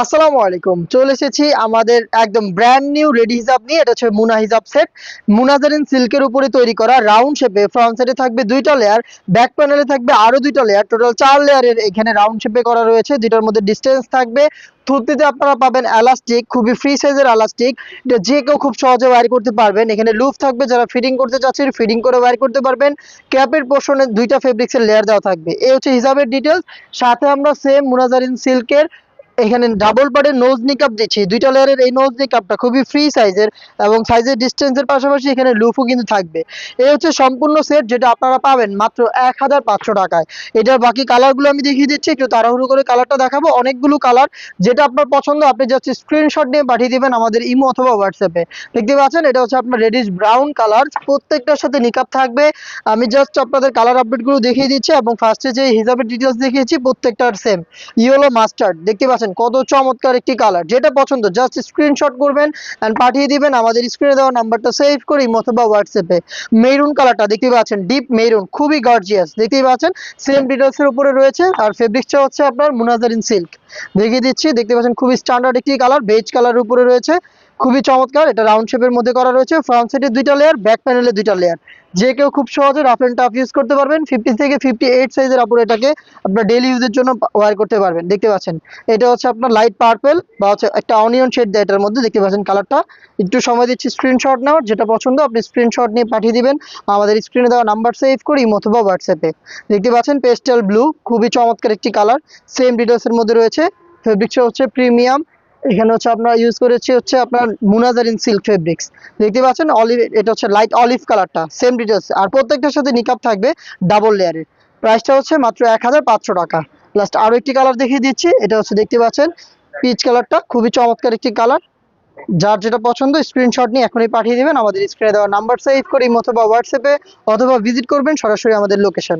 আসসালামু আলাইকুম। চলে এসেছি আমাদের একদম ব্র্যান্ড নিউ রেডি হিজাব নিয়ে। এটা হচ্ছে মুনা হিজাব সেট মুনাজারিন সিল্কের উপরে তৈরি করা রাউন্ড শেপে ফ্রন্ট সাইডে থাকবে দুইটা লেয়ার ব্যাক প্যানেলে থাকবে আরও দুইটা লেয়ার টোটাল চার লেয়ারের এখানে রাউন্ড শেপে করা রয়েছে। দুইটার মধ্যে ডিস্টেন্স থাকবে। থুতিতে আপনারা পাবেন এলাস্টিক খুবই ফ্রি সাইজের এলাস্টিক এটা যে কেউ খুব সহজে ওয়্যার করতে পারবেন। এখানে লুফ থাকবে। যারা ফিটিং করতে চাচ্ছেন ফিটিং করে ওয়্যার করতে পারবেন। ক্যাপের পোর্শনে দুইটা ফেব্রিক্সের লেয়ার দেওয়া থাকবে। এই হচ্ছে হিসাবের ডিটেলস সাথে আমরা সেম মুনাজারিন সিল্কের এখানে ডাবল পার্টের নোজ নিকাপ দিচ্ছি। দুইটা লেয়ারের এই নোজ নিকাপটা খুবই ফ্রি সাইজের এবং সাইজের ডিস্টেন্সের পাশাপাশি এখানে লুফও কিন্তু থাকবে। এই হচ্ছে সম্পূর্ণ সেট যেটা আপনারা পাবেন মাত্র এক হাজার পাঁচশো টাকায়। এটার বাকি কালারগুলো আমি দেখিয়ে দিচ্ছি, একটু তাড়াহুড়ো করে কালারটা দেখাবো। অনেকগুলো কালার যেটা আপনার পছন্দ, আপনি জাস্ট স্ক্রিনশট নিয়ে পাঠিয়ে দিবেন আমাদের ইমো অথবা হোয়াটসঅ্যাপে। দেখতে পাচ্ছেন? এটা হচ্ছে আপনার রেডিশ ব্রাউন কালার প্রত্যেকটার সাথে নিকাপ থাকবে। আমি জাস্ট আপনাদের কালার আপডেটগুলো দেখিয়ে দিচ্ছি এবং ফার্স্টে যে হিসাবের ডিটেলস দেখিয়েছি, প্রত্যেকটার সেম ইয়েলো মাস্টার্ড দেখতে পাচ্ছেন? কত চমৎকার একটি কালার যেটা পছন্দ জাস্ট স্ক্রিনশট করবেন অ্যান্ড পাঠিয়ে দিবেন। আমাদের স্ক্রিনে দেওয়া নাম্বারটা সেভ করে অথবা হোয়াটসঅ্যাপে মেরুন কালারটা দেখতে পাচ্ছেন ডিপ মেরুন খুবই গর্জিয়াস দেখতেই পাচ্ছেন সেম ডিটেলসের উপরে রয়েছে। আর ফেব্রিকটা হচ্ছে আপনার মুনাজারিন সিল্ক দেখিয়ে দিচ্ছি, দেখতে পাচ্ছেন খুবই স্ট্যান্ডার্ড একটি কালার বেজ কালার উপরে রয়েছে। খুবই চমৎকার, এটা রাউন্ড শেপের মধ্যে করা রয়েছে। ফ্রন্ট সাইডে দুইটা লেয়ার ব্যাক প্যানেলে দুইটা লেয়ার যে কেউ খুব সহজে রাফ এন্ড টাফ ইউজ করতে পারবেন। ফিফটি থেকে ফিফটি এইট সাইজের আপুর এটাকে আপনার ডেইলি ইউজের জন্য ওয়ার করতে পারবেন। দেখতে পাচ্ছেন? এটা হচ্ছে আপনার লাইট পার্পেল বা হচ্ছে একটা অনিয়ন শেড দেয় এটার মধ্যে। দেখতে পাচ্ছেন কালারটা একটু সময় দিচ্ছি স্ক্রিনশট নেওয়ার। যেটা পছন্দ, আপনি স্ক্রিনশট নিয়ে পাঠিয়ে দিবেন। আমাদের স্ক্রিনে দেওয়া নাম্বার সেভ করি অথবা হোয়াটসঅ্যাপে দেখতে পাচ্ছেন পেস্টেল ব্লু খুবই চমৎকার একটি কালার সেম ডিটেলসের মধ্যে রয়েছে। ফেব্রিক্সটা হচ্ছে প্রিমিয়াম এখানে হচ্ছে আপনার ইউজ করেছি হচ্ছে আপনার মুনাজারিন সিল্ক ফেব্রিক্স দেখতে পাচ্ছেন? অলিভ এটা হচ্ছে লাইট অলিভ কালারটা সেম ডিটেলস আর প্রত্যেকটার সাথে নিকাপ থাকবে ডাবল লেয়ারের প্রাইসটা হচ্ছে মাত্র এক হাজার পাঁচশো টাকা। লাস্ট আরও একটি কালার দেখিয়ে দিচ্ছি। এটা হচ্ছে দেখতে পাচ্ছেন? পিচ কালারটা খুবই চমৎকার একটি কালার যার যেটা পছন্দ স্ক্রিনশট নিয়ে এখনই পাঠিয়ে দেবেন। আমাদের স্ক্রিনে দেওয়া নাম্বার সেভ করি অথবা হোয়াটসঅ্যাপে অথবা ভিজিট করবেন সরাসরি আমাদের লোকেশন